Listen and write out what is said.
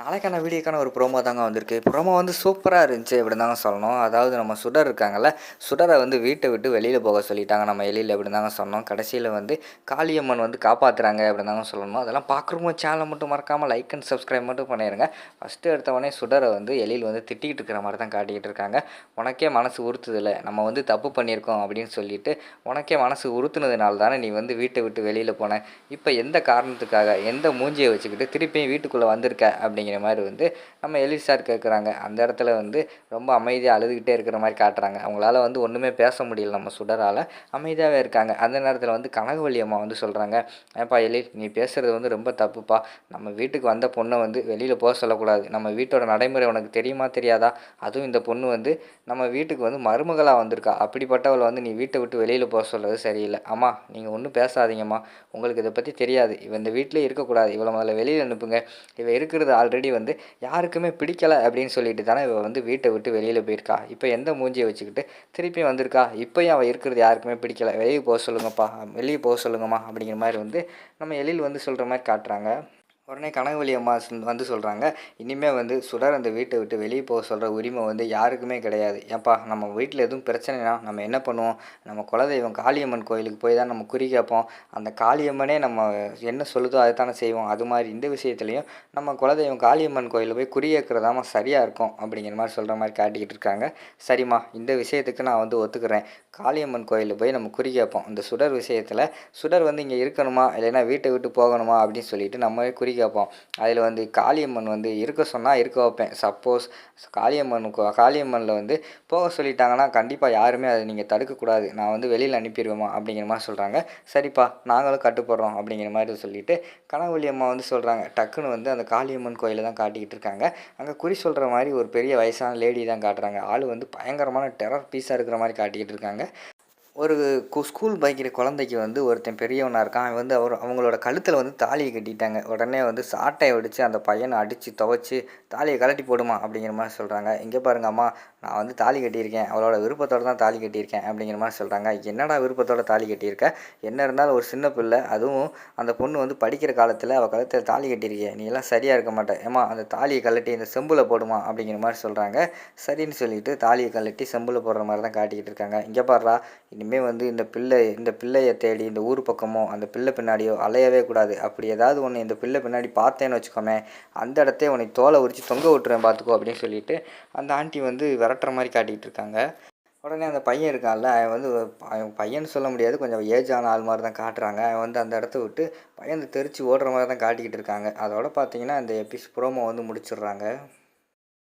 நாளைக்கான வீடியோக்கான ஒரு ப்ரோமோ தாங்க வந்திருக்கு. ப்ரோமோ வந்து சூப்பராக இருந்துச்சு அப்படி தாங்க சொல்லணும். அதாவது நம்ம சுடர் இருக்காங்கல்ல சுடரை வந்து வீட்டை விட்டு வெளியில் போக சொல்லிட்டாங்க. நம்ம எலியில் அப்படி தாங்க சொன்னோம். கடைசியில் வந்து காளியம்மன் வந்து காப்பாற்றுறாங்க அப்படி தாங்க சொல்லணும். அதெல்லாம் பார்க்குறவங்க சேனலை மட்டும் மறக்காமல் லைக் அண்ட் சப்ஸ்கிரைப் மட்டும் பண்ணிடுங்க ஃபஸ்ட்டு எடுத்தவொடனே சுடரை வந்து எலியில் வந்து திட்டிகிட்டு இருக்கிற மாதிரி தான் காட்டிக்கிட்டு இருக்காங்க. உனக்கே மனசு உறுத்துதில்லை நம்ம வந்து தப்பு பண்ணியிருக்கோம் அப்படின்னு சொல்லிட்டு உனக்கே மனசு உறுத்துனதுனால தானே நீ வந்து வீட்டை விட்டு வெளியில் போன. இப்போ எந்த காரணத்துக்காக எந்த மூஞ்சியை வச்சுக்கிட்டு திருப்பியும் வீட்டுக்குள்ளே வந்திருக்க அப்படிங்கிற மாதிரி வந்து நம்ம எலிஸ் சார் கேட்குறாங்க அந்த இடத்துல வந்து ரொம்ப அமைதியாக அழுதுகிட்டே இருக்கிற மாதிரி காட்டுறாங்க. அவங்களால வந்து ஒன்றுமே பேச முடியல நம்ம சுடரால். அமைதியாகவே இருக்காங்க. அந்த நேரத்தில் வந்து கனகவல்லி அம்மா வந்து சொல்கிறாங்க ஏப்பா எலி நீ பேசுகிறது வந்து ரொம்ப தப்புப்பா. நம்ம வீட்டுக்கு வந்த பொண்ணை வந்து வெளியில் போக சொல்லக்கூடாது. நம்ம வீட்டோட நடைமுறை உனக்கு தெரியுமா தெரியாதா? அதுவும் இந்த பொண்ணு வந்து நம்ம வீட்டுக்கு வந்து மருமகளாக வந்திருக்கா. அப்படிப்பட்டவளை வந்து நீ வீட்டை விட்டு வெளியில் போக சொல்கிறது சரியில்லை. அம்மா நீங்கள் ஒன்றும் பேசாதீங்கம்மா. உங்களுக்கு இதை பற்றி தெரியாது. இவ இந்த வீட்டிலே இருக்கக்கூடாது. இவ்வளோ முதல்ல வெளியில் அனுப்புங்க. இவ இருக்கிறது ஆல்ரெடி வந்து யாருக்குமே பிடிக்கலை அப்படின்னு சொல்லிட்டு தானே இவள் வந்து வீட்டை விட்டு வெளியில் போயிருக்கா. இப்போ எந்த மூஞ்சியை வச்சுக்கிட்டு திருப்பி வந்திருக்கா? இப்போயும் அவள் இருக்கிறது யாருக்குமே பிடிக்கல. வெளியே போக சொல்லுங்கப்பா வெளியே போக சொல்லுங்கம்மா அப்படிங்கிற மாதிரி வந்து நம்ம எழில் வந்து சொல்கிற மாதிரி காட்டுறாங்க. உடனே கனகவழி அம்மா வந்து சொல்கிறாங்க இனிமேல் வந்து சுடர் அந்த வீட்டை விட்டு வெளியே போக சொல்கிற உரிமை வந்து யாருக்குமே கிடையாது. ஏப்பா நம்ம வீட்டில் எதுவும் பிரச்சனைனா நம்ம என்ன பண்ணுவோம்? நம்ம குலதெய்வம் காளியம்மன் கோயிலுக்கு போய் தான் நம்ம குறி கேட்போம். அந்த காளியம்மனே நம்ம என்ன சொல்லுதோ அதை தானே செய்வோம். அது மாதிரி இந்த விஷயத்துலையும் நம்ம குலதெய்வம் காளியம்மன் கோயிலில் போய் குறி கேட்குறதாம சரியாக இருக்கும் அப்படிங்கிற மாதிரி சொல்கிற மாதிரி காட்டிக்கிட்டு இருக்காங்க. சரிம்மா இந்த விஷயத்துக்கு நான் வந்து ஒத்துக்கிறேன். காளியம்மன் கோயிலில் போய் நம்ம குறி கேட்போம். இந்த சுடர் விஷயத்தில் சுடர் வந்து இங்கே இருக்கணுமா? இல்லைன்னா வீட்டை விட்டு போகணுமா? அப்படின்னு சொல்லிட்டு நம்ம குறி கேட்போம். அதில் வந்து காளியம்மன் வந்து இருக்க சொன்னால் இருக்க வைப்பேன். சப்போஸ் காளியம்மன் கோ- காளியம்மனில் வந்து போக சொல்லிட்டாங்கன்னா கண்டிப்பாக யாருமே அதை நீங்கள் தடுக்கக்கூடாது நான் வந்து வெளியில் அனுப்பிடுவேமா அப்படிங்கிற மாதிரி சொல்கிறாங்க சரிப்பா நாங்களும் கட்டுப்படுறோம் அப்படிங்கிற மாதிரி சொல்லிட்டு கனவழி அம்மா வந்து சொல்கிறாங்க டக்குன்னு வந்து அந்த காளியம்மன் கோயிலை தான் காட்டிக்கிட்டு இருக்காங்க. அங்கே குறி சொல்கிற மாதிரி ஒரு பெரிய வயசான லேடி தான் காட்டுறாங்க. ஆள் வந்து பயங்கரமான டெரர் பீஸாக இருக்கிற மாதிரி காட்டிக்கிட்டு இருக்காங்க. ஒரு கு- ஸ்கூல் படிக்கிற குழந்தைக்கு வந்து ஒருத்தன் பெரியவனாக இருக்கான். அவன் வந்து அவர் அவங்களோட கழுத்தில் வந்து தாலியை கட்டிட்டாங்க. உடனே வந்து சாட்டையை வெடித்து அந்த பையனை அடித்து துவைச்சி தாலியை கழட்டி போடுமா அப்படிங்கிற மாதிரி சொல்கிறாங்க இங்கே பாருங்க அம்மா நான் வந்து தாலி கட்டியிருக்கேன். அவளோட விருப்பத்தோட தான் தாலி கட்டியிருக்கேன் அப்படிங்கிற மாதிரி சொல்கிறாங்க என்னடா விருப்பத்தோட தாலி கட்டியிருக்க? என்ன இருந்தாலும் ஒரு சின்ன பிள்ளை. அதுவும் அந்த பொண்ணு வந்து படிக்கிற காலத்தில் அவள் கழுத்தில் தாலி கட்டியிருக்கேன் நீ எல்லாம் சரியாக இருக்க மாட்டேன் ஏமா அந்த தாலியை கழட்டி இந்த செம்பில் போடுமா அப்படிங்கிற மாதிரி சொல்கிறாங்க சரின்னு சொல்லிட்டு தாலியை கழட்டி செம்பில் போடுற மாதிரி தான் காட்டிக்கிட்டு இருக்காங்க. இங்கே பாடுறா இனிமேல் வந்து இந்த பிள்ளை இந்த பிள்ளையை தேடி இந்த ஊர் பக்கமோ அந்த பிள்ளை பின்னாடியோ அலையவே கூடாது. அப்படி ஏதாவது ஒன்று இந்த பிள்ளை பின்னாடி பார்த்தேன்னு வச்சுக்கோமே அந்த இடத்த உனக்கு தோலை உரித்து தொங்க விட்டுருவேன் பார்த்துக்கோ அப்படின்னு சொல்லிட்டு அந்த ஆண்டி வந்து விரட்டுற மாதிரி காட்டிக்கிட்டு இருக்காங்க. உடனே அந்த பையன் இருக்கான்ல அவன் வந்து அவன் பையன் சொல்ல முடியாது கொஞ்சம் ஏஜ் ஆன ஆள் மாதிரி தான் காட்டுறாங்க. அவன் வந்து அந்த இடத்த விட்டு பையன் தெரிச்சு ஓடுற மாதிரி தான் காட்டிக்கிட்டு இருக்காங்க. அதோட பார்த்தீங்கன்னா அந்த எபிஸ் ப்ரோமோ வந்து முடிச்சிடுறாங்க.